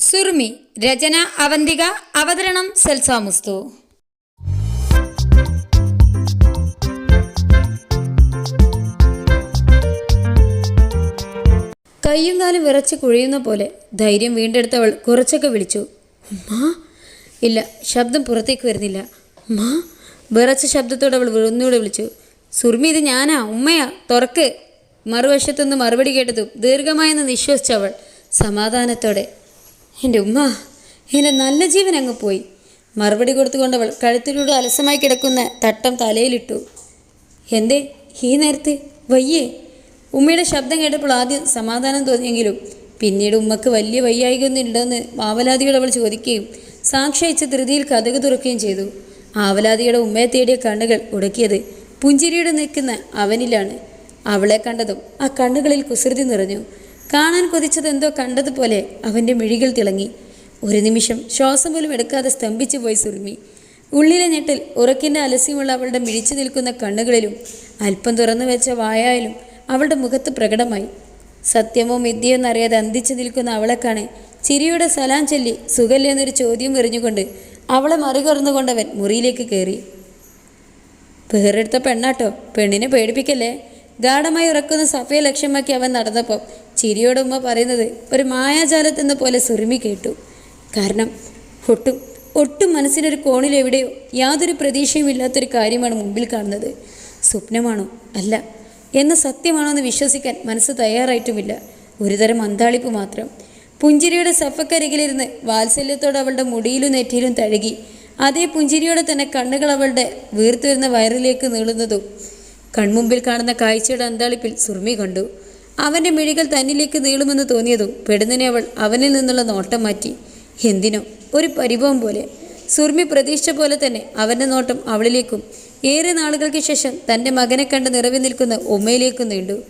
സുറുമി രചന അവന്തിക അവതരണം സെൽസാമുസ്തു കയ്യും കാലും വിറച്ച് കുഴിയുന്ന പോലെ ധൈര്യം വീണ്ടെടുത്തവൾ കുറച്ചൊക്കെ വിളിച്ചു ഉമ്മാ? ഇല്ല ശബ്ദം പുറത്തേക്ക് വരുന്നില്ല. ഉമ്മാ? വിറച്ച ശബ്ദത്തോടെ അവൾ ഒന്നുകൂടെ വിളിച്ചു സുർമി ഇത് ഞാനാ ഉമ്മയാ തുറക്ക്. മറുവശത്തുനിന്ന് മറുപടി കേട്ടതും ദീർഘമായെന്ന് നിശ്വസിച്ചവൾ സമാധാനത്തോടെ എന്റെ ഉമ്മ എന്റെ നല്ല ജീവൻ അങ്ങ് പോയി. മറുപടി കൊടുത്തുകൊണ്ടവൾ കഴുത്തിലൂടെ അലസമായി കിടക്കുന്ന തട്ടം തലയിലിട്ടു. എന്തേ ഈ നേരത്ത് വയ്യേ? ഉമ്മയുടെ ശബ്ദം കേട്ടപ്പോൾ ആദ്യം സമാധാനം തോന്നിയെങ്കിലും പിന്നീട് ഉമ്മക്ക് വലിയ വയ്യായികൊന്നുണ്ടെന്ന് ആവലാതിയോട് അവൾ ചോദിക്കുകയും സാക്ഷി ധൃതിയിൽ കഥക് തുറക്കുകയും ചെയ്തു. ആവലാതിയുടെ ഉമ്മയെ തേടിയ കണ്ണുകൾ ഉടക്കിയത് പുഞ്ചിരിയുടെ നിൽക്കുന്ന അവനിലാണ്. അവളെ കണ്ടതും ആ കണ്ണുകളിൽ കുസൃതി നിറഞ്ഞു. കാണാൻ കൊതിച്ചതെന്തോ കണ്ടതുപോലെ അവന്റെ മിഴികൾ തിളങ്ങി. ഒരു നിമിഷം ശ്വാസം പോലും എടുക്കാതെ സ്തംഭിച്ചു പോയി സുർമി. ഉള്ളിലെ ഞെട്ടിൽ ഉറക്കിന്റെ അലസ്യമുള്ള അവളുടെ മിഴിച്ചു നിൽക്കുന്ന കണ്ണുകളിലും അല്പം തുറന്നു വെച്ച വായായാലും അവളുടെ മുഖത്ത് പ്രകടമായി. സത്യമോ മിഥ്യയോ എന്നറിയാതെ അന്തിച്ചു നിൽക്കുന്ന അവളെ കാണെ ചിരിയുടെ സലാം ചൊല്ലി സുഖല്ലെന്നൊരു ചോദ്യം എറിഞ്ഞുകൊണ്ട് അവളെ മറികടന്നുകൊണ്ടവൻ മുറിയിലേക്ക് കയറി. പേരെടുത്ത പെണ്ണാട്ടോ? പെണ്ണിനെ പേടിപ്പിക്കല്ലേ? ഗാഢമായി ഉറക്കുന്ന സഫയെ ലക്ഷ്യമാക്കി അവൻ നടന്നപ്പോൾ ചിരിയോടെ ഉമ്മ പറയുന്നത് ഒരു മായാജാലത്തെന്ന പോലെ സുറുമി കേട്ടു. കാരണം ഒട്ടും ഒട്ടും മനസ്സിനൊരു കോണിൽ എവിടെയോ യാതൊരു പ്രതീക്ഷയും ഇല്ലാത്തൊരു കാര്യമാണ് മുമ്പിൽ കാണുന്നത്. സ്വപ്നമാണോ? അല്ല. എന്ന സത്യമാണോ എന്ന് വിശ്വസിക്കാൻ മനസ്സ് തയ്യാറായിട്ടുമില്ല. ഒരുതരം അന്താളിപ്പ് മാത്രം. പുഞ്ചിരിയുടെ സഫക്കരികിലിരുന്ന് വാത്സല്യത്തോടെ അവളുടെ മുടിയിലും നെറ്റിയിലും തഴുകി അതേ പുഞ്ചിരിയോടെ തന്നെ കണ്ണുകൾ അവളുടെ വീർത്തു വരുന്ന വയറിലേക്ക് നീളുന്നതും കൺമുമ്പിൽ കാണുന്ന കാഴ്ചയുടെ അന്താളിപ്പിൽ സുർമി കണ്ടു. അവന്റെ മിഴികൾ തന്നിലേക്ക് നീളുമെന്ന് തോന്നിയതും പെടുന്നതിനെ അവൾ അവനിൽ നിന്നുള്ള നോട്ടം മാറ്റി. എന്തിനോ? ഒരു പരിഭവം പോലെ. സുർമി പ്രതീക്ഷിച്ച പോലെ തന്നെ അവന്റെ നോട്ടം അവളിലേക്കും ഏറെ നാളുകൾക്ക് ശേഷം തന്റെ മകനെ കണ്ട് നിറവി നിൽക്കുന്ന ഉമ്മയിലേക്കും നീണ്ടു.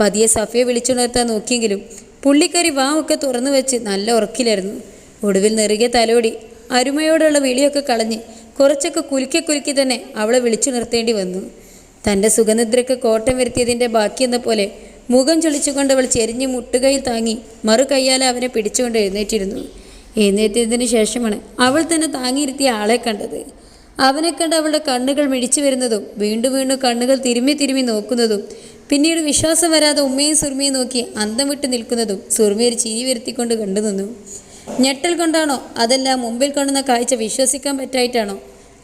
പതിയെ സഫയെ വിളിച്ചുണർത്താൻ നോക്കിയെങ്കിലും പുള്ളിക്കറി വാ ഒക്കെ തുറന്നു വെച്ച് നല്ല ഉറക്കിലായിരുന്നു. ഒടുവിൽ നിറുകിയ തലോടി അരുമയോടുള്ള വിളിയൊക്കെ കളഞ്ഞ് കുറച്ചൊക്കെ കുലുക്കി കുലുക്കി തന്നെ അവളെ വിളിച്ചു നിർത്തേണ്ടി വന്നു. തന്റെ സുഖനിദ്രയ്ക്ക് കോട്ടം വരുത്തിയതിന്റെ ബാക്കിയെന്ന പോലെ മുഖം ചൊളിച്ചുകൊണ്ട് അവൾ ചെരിഞ്ഞ് മുട്ടുകയിൽ താങ്ങി മറു കൈയാലെ അവനെ പിടിച്ചുകൊണ്ട് എഴുന്നേറ്റിരുന്നു. എഴുന്നേറ്റതിന് ശേഷമാണ് അവൾ തന്നെ താങ്ങിയിരുത്തിയ ആളെ കണ്ടത്. അവനെ കണ്ട് അവളുടെ കണ്ണുകൾ മിടിച്ചു വരുന്നതും വീണ്ടും വീണ്ടും കണ്ണുകൾ തിരുമ്മി തിരുമ്മി നോക്കുന്നതും പിന്നീട് വിശ്വാസം വരാതെ ഉമ്മയും സുർമിയും നോക്കി അന്തം വിട്ട് നിൽക്കുന്നതും സുർമി ഒരു ചിരി വരുത്തിക്കൊണ്ട് കണ്ടു നിന്നു. ഞെട്ടൽ കൊണ്ടാണോ? അതെല്ലാം മുമ്പിൽ കാണുന്ന കാഴ്ച വിശ്വസിക്കാൻ പറ്റായിട്ടാണോ?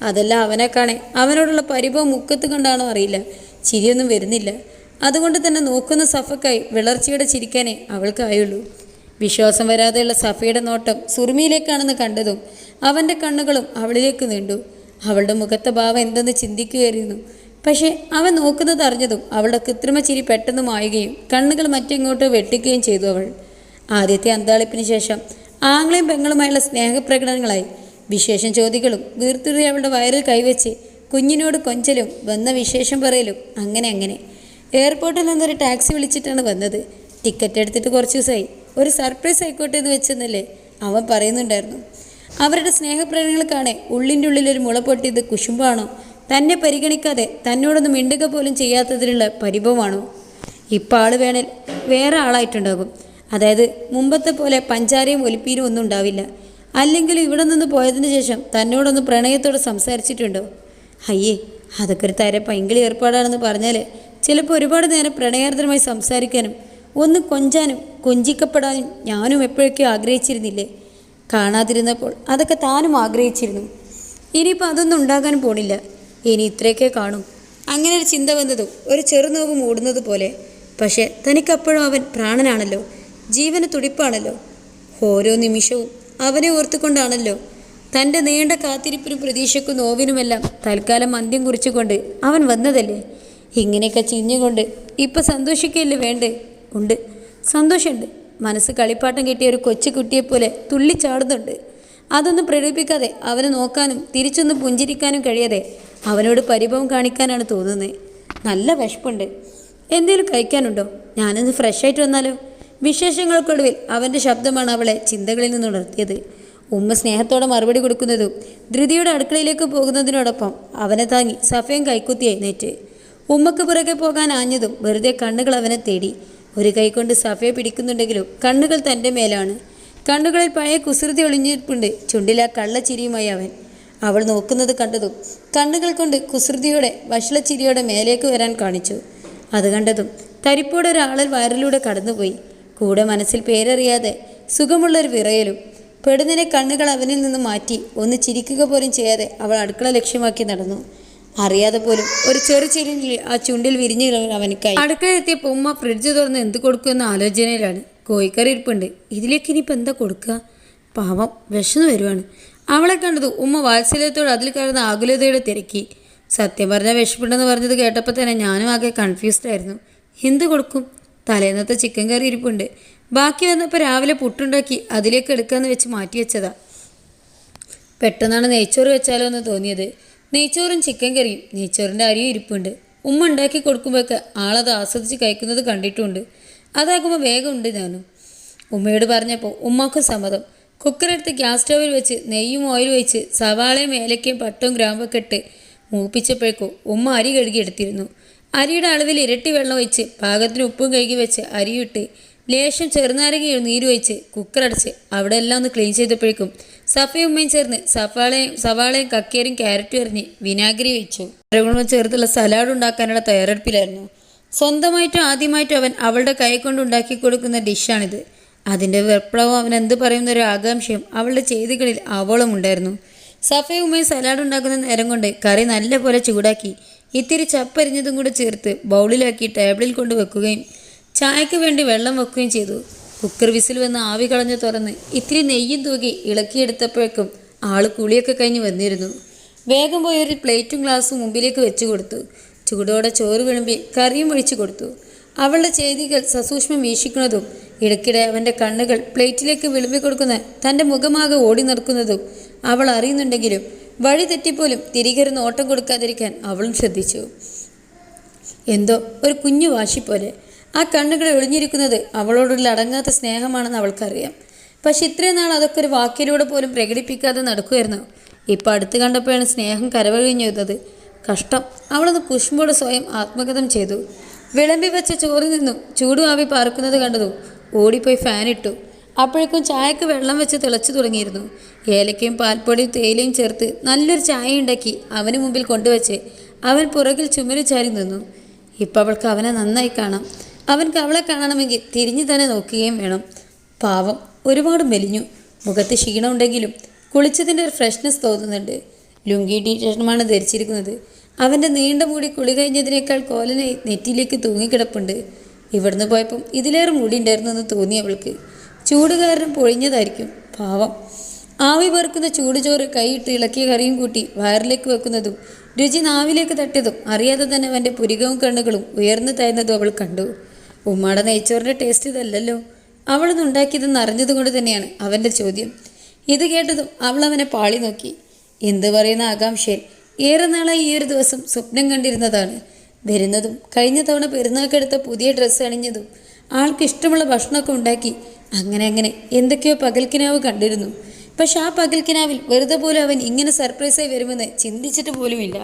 അതെല്ലാം അവനെ കാണേ. അവനോടുള്ള പരിഭവം മുക്കത്ത് കൊണ്ടാണോ അറിയില്ല. ചിരിയൊന്നും വരുന്നില്ല. അതുകൊണ്ട് തന്നെ നോക്കുന്ന സഫക്കായി വിളർച്ചയുടെ ചിരിക്കാനേ അവൾക്കായുള്ളൂ വിശ്വാസം വരാതെയുള്ള സഫയുടെ നോട്ടം സുറുമിയിലേക്കാണെന്ന് കണ്ടതും അവന്റെ കണ്ണുകളും അവളിലേക്ക് നീണ്ടു. അവളുടെ മുഖത്തെ ഭാവം എന്തെന്ന് ചിന്തിക്കുകയായിരുന്നു. പക്ഷേ അവൻ നോക്കുന്നത് അറിഞ്ഞതും അവളുടെ കൃത്രിമ ചിരി പെട്ടെന്ന് മായുകയും കണ്ണുകൾ മറ്റെങ്ങോട്ടോ വെട്ടിക്കുകയും ചെയ്തു അവൾ. ആദ്യത്തെ അന്താളിപ്പിന് ശേഷം ആംഗ്ലയും പെങ്ങളുമായുള്ള സ്നേഹപ്രകടനങ്ങളായി വിശേഷം ചോദികളും വീർത്തുറി അവളുടെ വയറിൽ കൈവച്ച് കുഞ്ഞിനോട് കൊഞ്ചലും വന്ന വിശേഷം പറയലും അങ്ങനെ അങ്ങനെ. എയർപോർട്ടിൽ നിന്നൊരു ടാക്സി വിളിച്ചിട്ടാണ് വന്നത്. ടിക്കറ്റ് എടുത്തിട്ട് കുറച്ച് ദിവസമായി. ഒരു സർപ്രൈസ് ആയിക്കോട്ടെ എന്ന് വെച്ചെന്നല്ലേ അവൻ പറയുന്നുണ്ടായിരുന്നു. അവരുടെ സ്നേഹപ്രകടനങ്ങൾ കാണെ ഉള്ളിന്റെ ഉള്ളിലൊരു മുള പൊട്ടിയത് കുശുമ്പാണോ? തന്നെ പരിഗണിക്കാതെ തന്നോടൊന്നും മിണ്ടുക പോലും ചെയ്യാത്തതിലുള്ള പരിഭവമാണോ? ഇപ്പം ആൾ വേണേൽ വേറെ ആളായിട്ടുണ്ടാകും. അതായത് മുമ്പത്തെ പോലെ പഞ്ചാരയും ഒലിപ്പീരും ഒന്നും ഉണ്ടാവില്ല. അല്ലെങ്കിൽ ഇവിടെ നിന്ന് പോയതിന് ശേഷം തന്നോടൊന്ന് പ്രണയത്തോടെ സംസാരിച്ചിട്ടുണ്ടോ? അയ്യേ അതൊക്കെ ഒരു തര പൈങ്കിളി ഏർപ്പാടാണെന്ന് പറഞ്ഞാൽ ചിലപ്പോൾ ഒരുപാട് നേരം പ്രണയാർദ്രമായി സംസാരിക്കാനും ഒന്ന് കൊഞ്ചാനും കൊഞ്ചിക്കപ്പെടാനും ഞാനും എപ്പോഴൊക്കെയോ ആഗ്രഹിച്ചിരുന്നില്ലേ? കാണാതിരുന്നപ്പോൾ അതൊക്കെ താനും ആഗ്രഹിച്ചിരുന്നു. ഇനിയിപ്പോൾ അതൊന്നും ഉണ്ടാകാൻ പോണില്ല. ഇനി ഇത്രയൊക്കെ കാണും. അങ്ങനെ ഒരു ചിന്ത വന്നതും ഒരു ചെറുനോവ് മൂടുന്നത് പോലെ. പക്ഷേ തനിക്കപ്പോഴും അവൻ പ്രാണനാണല്ലോ. ജീവന് തുടിപ്പാണല്ലോ. ഓരോ നിമിഷവും അവനെ ഓർത്തുകൊണ്ടാണല്ലോ. തന്റെ നീണ്ട കാത്തിരിപ്പിനും പ്രതീക്ഷയ്ക്കും നോവിനുമെല്ലാം തൽക്കാലം അന്ത്യം കുറിച്ചുകൊണ്ട് അവൻ വന്നതല്ലേ? ഇങ്ങനെയൊക്കെ ചിഞ്ഞുകൊണ്ട് ഇപ്പം സന്തോഷിക്കുകയല്ലേ വേണ്ടേ? ഉണ്ട്. സന്തോഷമുണ്ട്. മനസ്സ് കളിപ്പാട്ടം കിട്ടിയ ഒരു കൊച്ചു കുട്ടിയെപ്പോലെ തുള്ളിച്ചാടുന്നുണ്ട് അതൊന്നും പ്രകടിപ്പിക്കാതെ അവനെ നോക്കാനും തിരിച്ചൊന്ന് പുഞ്ചിരിക്കാനും കഴിയാതെ അവനോട് പരിഭവം കാണിക്കാനാണ് തോന്നുന്നത്. നല്ല വിശപ്പുണ്ട്. എന്തേലും കഴിക്കാനുണ്ടോ? ഞാനൊന്ന് ഫ്രഷായിട്ട് വന്നാലോ? വിശേഷങ്ങൾക്കൊടുവിൽ അവന്റെ ശബ്ദമാണ് അവളെ ചിന്തകളിൽ നിന്ന് ഉണർത്തിയത്. ഉമ്മ സ്നേഹത്തോടെ മറുപടി കൊടുക്കുന്നതും ധൃതിയുടെ അടുക്കളയിലേക്ക് പോകുന്നതിനോടൊപ്പം അവനെ താങ്ങി സഫയും കൈക്കുത്തി എഴുന്നേറ്റ് ഉമ്മക്ക് പുറകെ പോകാൻ ആഞ്ഞതും വെറുതെ കണ്ണുകൾ അവനെ തേടി. ഒരു കൈ കൊണ്ട് സഫയെ പിടിക്കുന്നുണ്ടെങ്കിലും കണ്ണുകൾ തന്റെ മേലാണ്. കണ്ണുകളിൽ പഴയ കുസൃതി ഒളിഞ്ഞിരിപ്പുണ്ട് ചുണ്ടില കള്ളച്ചിരിയുമായി അവൻ. അവൾ നോക്കുന്നത് കണ്ടതും കണ്ണുകൾ കൊണ്ട് കുസൃതിയോടെ വഷളച്ചിരിയോടെ മേലേക്ക് വരാൻ കാണിച്ചു. അത് കണ്ടതും തരിപ്പോടെ ഒരാളൽ വയറിലൂടെ കടന്നുപോയി. കൂടെ മനസ്സിൽ പേരറിയാതെ സുഖമുള്ളൊരു വിറയലും. പെടുന്നതിനെ കണ്ണുകൾ അവനിൽ നിന്ന് മാറ്റി ഒന്ന് ചിരിക്കുക പോലും ചെയ്യാതെ അവൾ അടുക്കള ലക്ഷ്യമാക്കി നടന്നു. അറിയാതെ പോലും ഒരു ചെറു ചെറിയ ആ ചുണ്ടിൽ വിരിഞ്ഞു അവനക്കായി. അടുക്കളയെത്തിയപ്പോൾ ഉമ്മ ഫ്രിഡ്ജ് തുറന്ന് എന്ത് കൊടുക്കുമെന്ന ആലോചനയിലാണ്. കോഴിക്കറി ഇരിപ്പുണ്ട്. ഇതിലേക്ക് ഇനിയിപ്പോൾ എന്താ കൊടുക്കുക? പാവം വിശന്ന് വരുവാണ്. അവളെ കണ്ടത് ഉമ്മ വാത്സല്യത്തോട് അതിൽ കയറുന്ന ആകുലതയോടെ തിരക്കി. സത്യം പറഞ്ഞാൽ വിശപ്പുണ്ടെന്ന് പറഞ്ഞത് കേട്ടപ്പോൾ തന്നെ ഞാനും ആകെ കൺഫ്യൂസ്ഡ് ആയിരുന്നു. എന്ത് കൊടുക്കും? തലേന്നത്തെ ചിക്കൻ കറി ഇരിപ്പുണ്ട്. ബാക്കി വന്നപ്പോൾ രാവിലെ പുട്ടുണ്ടാക്കി അതിലേക്ക് എടുക്കാമെന്ന് വെച്ച് മാറ്റി വെച്ചതാ. പെട്ടെന്നാണ് നെയ്ച്ചോറ് വെച്ചാലോ എന്ന് തോന്നിയത്. നെയ്ച്ചോറും ചിക്കൻ കറിയും. നെയ്ച്ചോറിന്റെ അരിയും ഇരിപ്പുണ്ട്. ഉമ്മ ഉണ്ടാക്കി കൊടുക്കുമ്പോഴൊക്കെ ആളത് ആസ്വദിച്ച് കഴിക്കുന്നത് കണ്ടിട്ടുണ്ട്. അതാകുമ്പോൾ വേഗം ഉണ്ട് ഞാനും ഉമ്മയോട് പറഞ്ഞപ്പോൾ ഉമ്മാക്കും സമ്മതം. കുക്കറെടുത്ത് ഗ്യാസ് സ്റ്റൗവിൽ വെച്ച് നെയ്യും ഓയിൽ വെച്ച് സവാളയും ഏലക്കയും പട്ടവും ഗ്രാമ്പൊക്കെ ഇട്ട് മൂപ്പിച്ചപ്പോഴേക്കും ഉമ്മ അരി കഴുകിയെടുത്തിരുന്നു അരിയുടെ അളവിൽ ഇരട്ടി വെള്ളം ഒഴിച്ച് പാകത്തിന് ഉപ്പും കഴുകി വെച്ച് അരിയിട്ട് ലേശം ചെറുനാരങ്ങയും നീര് ഒഴിച്ച് കുക്കറടച്ച് അവിടെ എല്ലാം ഒന്ന് ക്ലീൻ ചെയ്തപ്പോഴേക്കും സഫയും ഉമ്മയും ചേർന്ന് സഫാളയും സവാളയും കക്കേരും ക്യാരറ്റും എറിഞ്ഞ് വിനാഗിരി വെച്ചു കരകുളം ചേർത്തുള്ള സലാഡ് ഉണ്ടാക്കാനുള്ള തയ്യാറെടുപ്പിലായിരുന്നു. സ്വന്തമായിട്ടും ആദ്യമായിട്ടും അവൻ അവളുടെ കൈ കൊണ്ട് ഉണ്ടാക്കി കൊടുക്കുന്ന ഡിഷാണിത് അതിന്റെ വെപ്ലവം അവൻ എന്ത് പറയുന്ന ഒരു ആകാംക്ഷയും അവളുടെ ചെയ്തികളിൽ അവളും ഉണ്ടായിരുന്നു. സഫയും ഉമ്മയും സലാഡ് ഉണ്ടാക്കുന്ന നേരം കൊണ്ട് കറി നല്ലപോലെ ചൂടാക്കി ഇത്തിരി ചപ്പരിഞ്ഞതും കൂടെ ചേർത്ത് ബൗളിലാക്കി ടേബിളിൽ കൊണ്ട് വെക്കുകയും ചായക്ക് വേണ്ടി വെള്ളം വെക്കുകയും ചെയ്തു. കുക്കർ വിസിൽ വന്ന് ആവി കളഞ്ഞ് തുറന്ന് ഇത്തിരി നെയ്യും തൂകി ഇളക്കിയെടുത്തപ്പോഴേക്കും ആൾ കുളിയൊക്കെ കഴിഞ്ഞ് വന്നിരുന്നു. വേഗം പോയി ഒരു പ്ലേറ്റും ഗ്ലാസും മുമ്പിലേക്ക് വെച്ചു കൊടുത്തു. ചൂടോടെ ചോറ് വിളമ്പി കറിയും ഒഴിച്ചു കൊടുത്തു. അവളുടെ ചെയ്തികൾ സസൂക്ഷ്മം വീക്ഷിക്കുന്നതും ഇടയ്ക്കിടെ അവന്റെ കണ്ണുകൾ പ്ലേറ്റിലേക്ക് വിളമ്പി കൊടുക്കുന്ന തന്റെ മുഖമാകെ ഓടി നടക്കുന്നതും അവൾ അറിയുന്നുണ്ടെങ്കിലും വഴി തെറ്റിപ്പോലും തിരികെ നോട്ടം കൊടുക്കാതിരിക്കാൻ അവളും ശ്രദ്ധിച്ചു. എന്തോ ഒരു കുഞ്ഞു വാശി പോലെ ആ കണ്ണുകൾ ഒളിഞ്ഞിരിക്കുന്നത് അവളോടുള്ള അടങ്ങാത്ത സ്നേഹമാണെന്ന് അവൾക്കറിയാം. പക്ഷെ ഇത്രയും നാൾ അതൊക്കെ ഒരു വാക്കിലൂടെ പോലും പ്രകടിപ്പിക്കാതെ നടക്കുമായിരുന്നു. ഇപ്പം അടുത്ത് കണ്ടപ്പോഴാണ് സ്നേഹം കരവഴിഞ്ഞത് കഷ്ടം. അവളത് പുഷ്പോട് സ്വയം ആത്മഗതം ചെയ്തു. വിളമ്പി വെച്ച ചോറിൽ നിന്നും ചൂടുവാവി പാർക്കുന്നത് കണ്ടതും ഓടിപ്പോയി ഫാനിട്ടു അപ്പോഴേക്കും ചായക്ക് വെള്ളം വെച്ച് തിളച്ചു തുടങ്ങിയിരുന്നു. ഏലക്കയും പാൽപ്പൊടിയും തേയിലയും ചേർത്ത് നല്ലൊരു ചായ ഉണ്ടാക്കി അവന് മുമ്പിൽ കൊണ്ടുവച്ച് അവൻ പുറകിൽ ചുമരു ചാരി നിന്നു. ഇപ്പം അവൾക്ക് അവനെ നന്നായി കാണാം. അവൻക്ക് അവളെ കാണണമെങ്കിൽ തിരിഞ്ഞു തന്നെ നോക്കുകയും വേണം. പാവം ഒരുപാട് മെലിഞ്ഞു. മുഖത്ത് ക്ഷീണമുണ്ടെങ്കിലും കുളിച്ചതിന്റെ ഒരു ഫ്രഷ്നെസ് തോന്നുന്നുണ്ട്. ലുങ്കി ടീഷർട്ടുമാണ് ധരിച്ചിരിക്കുന്നത്. അവന്റെ നീണ്ട മുടി കുളി കഴിഞ്ഞതിനേക്കാൾ കോലനെ നെറ്റിയിലേക്ക് തൂങ്ങിക്കിടപ്പുണ്ട്. ഇവിടുന്ന് പോയപ്പം ഇതിലേറെ മുടി ഉണ്ടായിരുന്നു എന്ന് തോന്നി അവൾക്ക്. ചൂട് കാരണം പൊഴിഞ്ഞതായിരിക്കും. പാവം. ആവി പറക്കുന്ന ചൂടുചോറ് കൈയിട്ട് ഇളക്കിയ കറിയും കൂട്ടി വയറിലേക്ക് വെക്കുന്നതും രുചി നാവിലേക്ക് തട്ടിയതും അറിയാതെ തന്നെ അവന്റെ പുരികവും കണ്ണുകളും ഉയർന്നു തരുന്നതും അവൾ കണ്ടു. ഉമ്മാടെ നെയ്ച്ചോറിന്റെ ടേസ്റ്റ് ഇതല്ലല്ലോ. അവളൊന്ന് ഉണ്ടാക്കിയതെന്ന് അറിഞ്ഞതുകൊണ്ട് തന്നെയാണ് അവന്റെ ചോദ്യം. ഇത് കേട്ടതും അവൾ അവനെ പാളി നോക്കി. എന്ത് പറയുന്ന ആകാംക്ഷയിൽ ഏറെ നാളായി ഈ ഒരു ദിവസം സ്വപ്നം കണ്ടിരുന്നതാണ്. വരുന്നതും കഴിഞ്ഞ തവണ പെരുന്നാൾക്കെടുത്ത പുതിയ ഡ്രസ്സ് അണിഞ്ഞതും ആൾക്ക് ഇഷ്ടമുള്ള ഭക്ഷണമൊക്കെ ഉണ്ടാക്കി അങ്ങനെ അങ്ങനെ എന്തൊക്കെയോ പകൽക്കിനാവ് കണ്ടിരുന്നു. പക്ഷെ ആ പകൽക്കിനാവിൽ വെറുതെ പോലും അവൻ ഇങ്ങനെ സർപ്രൈസായി വരുമെന്ന് ചിന്തിച്ചിട്ട് പോലുമില്ല.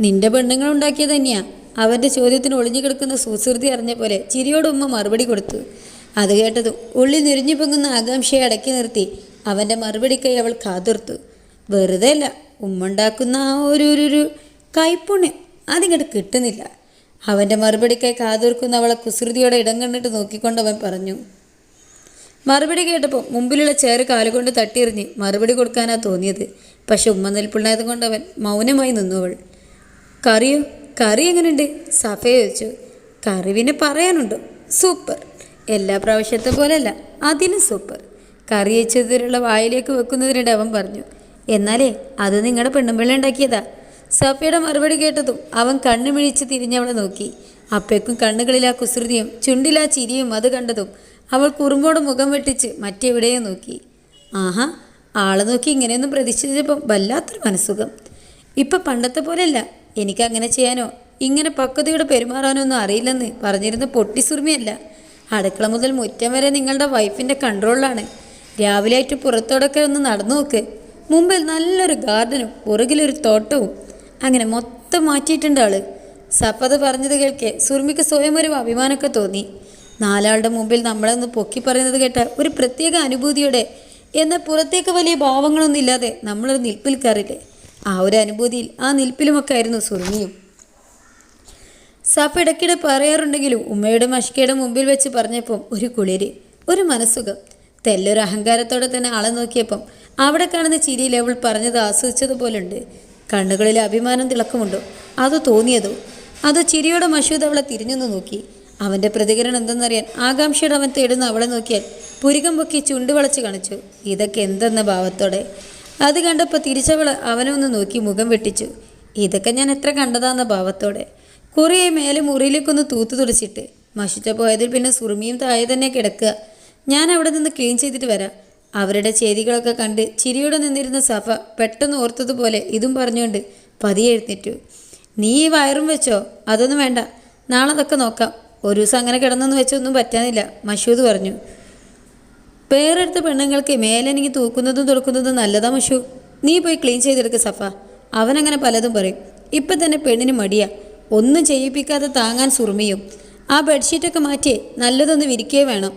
നിന്റെ പെണ്ണുങ്ങൾ ഉണ്ടാക്കിയത് തന്നെയാ. അവന്റെ ചോദ്യത്തിന് ഒളിഞ്ഞു കിടക്കുന്ന സുസൃതി അറിഞ്ഞ പോലെ ചിരിയോട് ഉമ്മ മറുപടി കൊടുത്തു. അത് കേട്ടതും ഉള്ളി നിരിഞ്ഞു പൊങ്ങുന്ന ആകാംക്ഷയെ അടക്കി നിർത്തി അവന്റെ മറുപടിക്കായി അവൾ കാതിർത്തു. വെറുതെ അല്ല ഉമ്മ ഉണ്ടാക്കുന്ന ആ ഒരു ഒരു കൈപ്പുണ്യം അതിങ്ങോട്ട് കിട്ടുന്നില്ല. അവന്റെ മറുപടിക്കായി കാതോർക്കുന്ന അവളെ കുസൃതിയോടെ ഇടം കണ്ടിട്ട് നോക്കിക്കൊണ്ട് അവൻ പറഞ്ഞു. മറുപടി കേട്ടപ്പോൾ മുമ്പിലുള്ള ചേർ കാലുകൊണ്ട് തട്ടിയെറിഞ്ഞ് മറുപടി കൊടുക്കാനാ തോന്നിയത്. പക്ഷെ ഉമ്മ നിൽപ്പുണ്ടായത് കൊണ്ട് അവൻ മൗനമായി നിന്നു അവൾ. കറിയോ? കറി എങ്ങനെയുണ്ട് സഫ ചോദിച്ചു. കറി പിന്നെ പറയാനുണ്ടോ. സൂപ്പർ. എല്ലാ പ്രാവശ്യത്തെ പോലെയല്ല അതിന് സൂപ്പർ. കറി വെച്ചതിലുള്ള വായിലേക്ക് വെക്കുന്നതിനിടെ അവൻ പറഞ്ഞു എന്നാലേ അത് നിങ്ങളുടെ പെണ്ണുമ്പിള്ള ഉണ്ടാക്കിയതാ. സഫയുടെ മറുപടി കേട്ടതും അവൻ കണ്ണു മിഴിച്ച് തിരിഞ്ഞവളെ നോക്കി. അപ്പേക്കും കണ്ണുകളിൽ ആ കുസൃതിയും ചുണ്ടിൽ ആ ചിരിയും അത് കണ്ടതും അവൾ കുറുമ്പോട് മുഖം വെട്ടിച്ച് മറ്റെവിടെയോ നോക്കി. ആഹാ ആളെ നോക്കി ഇങ്ങനെയൊന്നും പ്രതീക്ഷിച്ചപ്പം വല്ലാത്തൊരു മനസ്സുഖം. ഇപ്പം പണ്ടത്തെ പോലെയല്ല എനിക്ക് അങ്ങനെ ചെയ്യാനോ? ഇങ്ങനെ പക്വതയോടെ പെരുമാറാനോ ഒന്നും അറിയില്ലെന്ന് പറഞ്ഞിരുന്ന പൊട്ടിസുറുമിയല്ല. അടുക്കള മുതൽ മുറ്റം വരെ നിങ്ങളുടെ വൈഫിന്റെ കൺട്രോളിലാണ്. രാവിലെ ആയിട്ട് പുറത്തോടൊക്കെ ഒന്ന് നടന്നു നോക്ക്. മുമ്പിൽ നല്ലൊരു ഗാർഡനും പുറകിലൊരു തോട്ടവും. അങ്ങനെ മൊത്തം മാറ്റിയിട്ടുണ്ട് ആൾ. സപ്പത് പറഞ്ഞത് കേൾക്കെ സുർമിക്ക് സ്വയം ഒരു അഭിമാനമൊക്കെ തോന്നി. നാലാളുടെ മുമ്പിൽ നമ്മളെന്ന് പൊക്കി പറയുന്നത് കേട്ട ഒരു പ്രത്യേക അനുഭൂതിയോടെ. എന്നാൽ പുറത്തേക്ക് വലിയ ഭാവങ്ങളൊന്നും ഇല്ലാതെ നമ്മളൊരു നിൽപ്പിൽ കയറില്ലേ ആ ഒരു അനുഭൂതിയിൽ. ആ നിൽപ്പിലുമൊക്കെ ആയിരുന്നു സുറുമിയും സാഫ് ഇടയ്ക്കിടെ പറയാറുണ്ടെങ്കിലും ഉമ്മയുടെ മഷ്കയുടെ മുമ്പിൽ വെച്ച് പറഞ്ഞപ്പം ഒരു കുളിര് ഒരു മനസ്സുഖം. തെല്ലൊരു അഹങ്കാരത്തോടെ തന്നെ ആളെ നോക്കിയപ്പം അവിടെ കാണുന്ന ചിരിയിൽ അവൾ പറഞ്ഞത് ആസ്വദിച്ചതുപോലുണ്ട്. കണ്ണുകളിൽ അഭിമാനം തിളക്കമുണ്ടോ? അതോ തോന്നിയതോ? അതോ ചിരിയോടെ മഷൂദ് അവളെ തിരിഞ്ഞൊന്ന് നോക്കി? അവന്റെ പ്രതികരണം എന്തെന്നറിയാൻ ആകാംക്ഷയുടെ അവൻ തേടുന്ന അവളെ നോക്കിയാൽ പുരികം പൊക്കി ചുണ്ടുവളച്ച് കാണിച്ചു. ഇതൊക്കെ എന്തെന്ന ഭാവത്തോടെ. അത് കണ്ടപ്പോൾ തിരിച്ചവൾ അവനൊന്ന് നോക്കി മുഖം വെട്ടിച്ചു. ഇതൊക്കെ ഞാൻ എത്ര കണ്ടതാന്ന ഭാവത്തോടെ. കുറേ മേലെ മുറിയിലേക്കൊന്ന് തൂത്തു തുടച്ചിട്ട്. മഷിച്ച പോയതിൽ പിന്നെ സുറുമിയും താഴെ തന്നെ കിടക്കുക. ഞാൻ അവിടെ നിന്ന് ക്ലീൻ ചെയ്തിട്ട് വരാം. അവരുടെ ചെയ്തികളൊക്കെ കണ്ട് ചിരിയോടെ നിന്നിരുന്ന സഫ പെട്ടെന്ന് ഓർത്തതുപോലെ ഇതും പറഞ്ഞുകൊണ്ട് പതിയെ എഴുന്നേറ്റു. നീ ഈ വയറും വെച്ചോ? അതൊന്നും വേണ്ട. നാളെ അതൊക്കെ നോക്കാം. ഒരു ദിവസം അങ്ങനെ കിടന്നെന്ന് വെച്ചൊന്നും പറ്റാനില്ല മഷൂദ് പറഞ്ഞു. പേരെടുത്ത പെണ്ണുങ്ങൾക്ക് മേലെനിക്ക് തൂക്കുന്നതും തുറക്കുന്നതും നല്ലതാ മഷു. നീ പോയി ക്ലീൻ ചെയ്തെടുക്ക സഫ. അവനങ്ങനെ പലതും പറയും. ഇപ്പം തന്നെ പെണ്ണിന് മടിയാ. ഒന്നും ചെയ്യിപ്പിക്കാതെ താങ്ങാൻ സുറുമിയും ആ ബെഡ്ഷീറ്റൊക്കെ മാറ്റിയേ നല്ലതൊന്ന് വിരിക്കേ വേണം.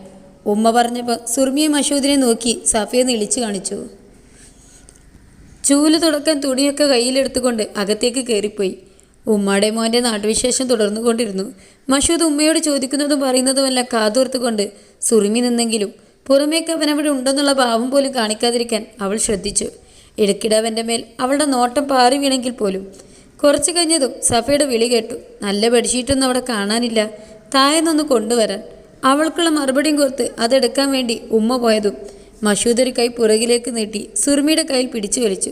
ഉമ്മ പറഞ്ഞപ്പോൾ സുർമിയും മഷൂദിനെ നോക്കി സഫയെ നിളിച്ചു കാണിച്ചു. ചൂൽ തുടക്കാൻ തുണിയൊക്കെ കയ്യിലെടുത്തുകൊണ്ട് അകത്തേക്ക് കയറിപ്പോയി ഉമ്മയുടെ മോന്റെ നാട്ടുവിശേഷം തുടർന്നുകൊണ്ടിരുന്നു. മഷൂദ് ഉമ്മയോട് ചോദിക്കുന്നതും പറയുന്നതുമല്ല കാതോർത്തുകൊണ്ട് സുറുമി നിന്നെങ്കിലും പുറമേക്ക് അവൻ അവിടെ ഉണ്ടെന്നുള്ള ഭാവം പോലും കാണിക്കാതിരിക്കാൻ അവൾ ശ്രദ്ധിച്ചു. ഇടയ്ക്കിടെ അവന്റെ മേൽ അവളുടെ നോട്ടം പാറി വീണെങ്കിൽ പോലും കുറച്ച് കഴിഞ്ഞതും സഫയുടെ വിളി കേട്ടു. നല്ല ബെഡ്ഷീറ്റൊന്നും അവിടെ കാണാനില്ല. തായെന്നൊന്ന് കൊണ്ടുവരാൻ അവൾക്കുള്ള മറുപടിയും കോർത്ത് അതെടുക്കാൻ വേണ്ടി ഉമ്മ പോയതും മഷൂദ് ഒരു കൈ പുറകിലേക്ക് നീട്ടി സുർമിയുടെ കയ്യിൽ പിടിച്ചു വലിച്ചു.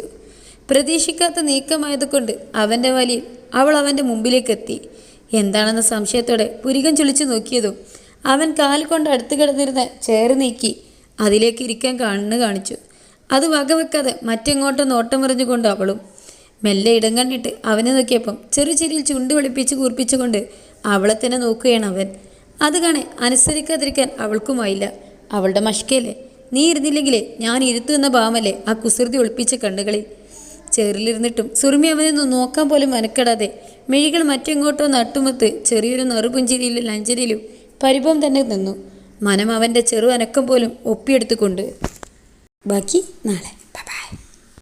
പ്രതീക്ഷിക്കാത്ത നീക്കമായതുകൊണ്ട് അവന്റെ വലിയിൽ അവൾ അവന്റെ മുമ്പിലേക്ക് എത്തി. എന്താണെന്ന സംശയത്തോടെ പുരികം ചുളിച്ചു നോക്കിയതും അവൻ കാൽ കൊണ്ട് അടുത്ത് കിടന്നിരുന്ന് ചേറ് നീക്കി അതിലേക്ക് ഇരിക്കാൻ കണ്ണ് കാണിച്ചു. അത് വകവെക്കാതെ മറ്റെങ്ങോട്ടും നോട്ടം എറിഞ്ഞുകൊണ്ട് അവളും മെല്ലെ ഇടം കണ്ടിട്ട് അവനെ നോക്കിയപ്പം ചെറു ചിരിയിൽ ചുണ്ട് വെളുപ്പിച്ച് കൂർപ്പിച്ചുകൊണ്ട് അവളെ തന്നെ നോക്കുകയാണ് അവൻ. അത് കാണെ അനുസരിക്കാതിരിക്കാൻ അവൾക്കുമായില്ല അവളുടെ മഷ്കയല്ലേ നീ ഇരുന്നില്ലെങ്കിലേ ഞാൻ ഇരുത്തു എന്ന ഭാവമല്ലേ ആ കുസൃതി ഒളിപ്പിച്ച കണ്ണുകളിൽ? ചെറിലിരുന്നിട്ടും സുറുമി അവനെ നോക്കാൻ പോലും മനക്കെടാതെ മിഴികൾ മറ്റെങ്ങോട്ടോ നട്ടുമത്ത് ചെറിയൊരു നറുപുഞ്ചിരിയിലും ലഞ്ചരിയിലും പരിഭവം തന്നെ നിന്നു. മനം അവന്റെ ചെറു അനക്കം പോലും ഒപ്പിയെടുത്തുകൊണ്ട്. ബാക്കി നാളെ.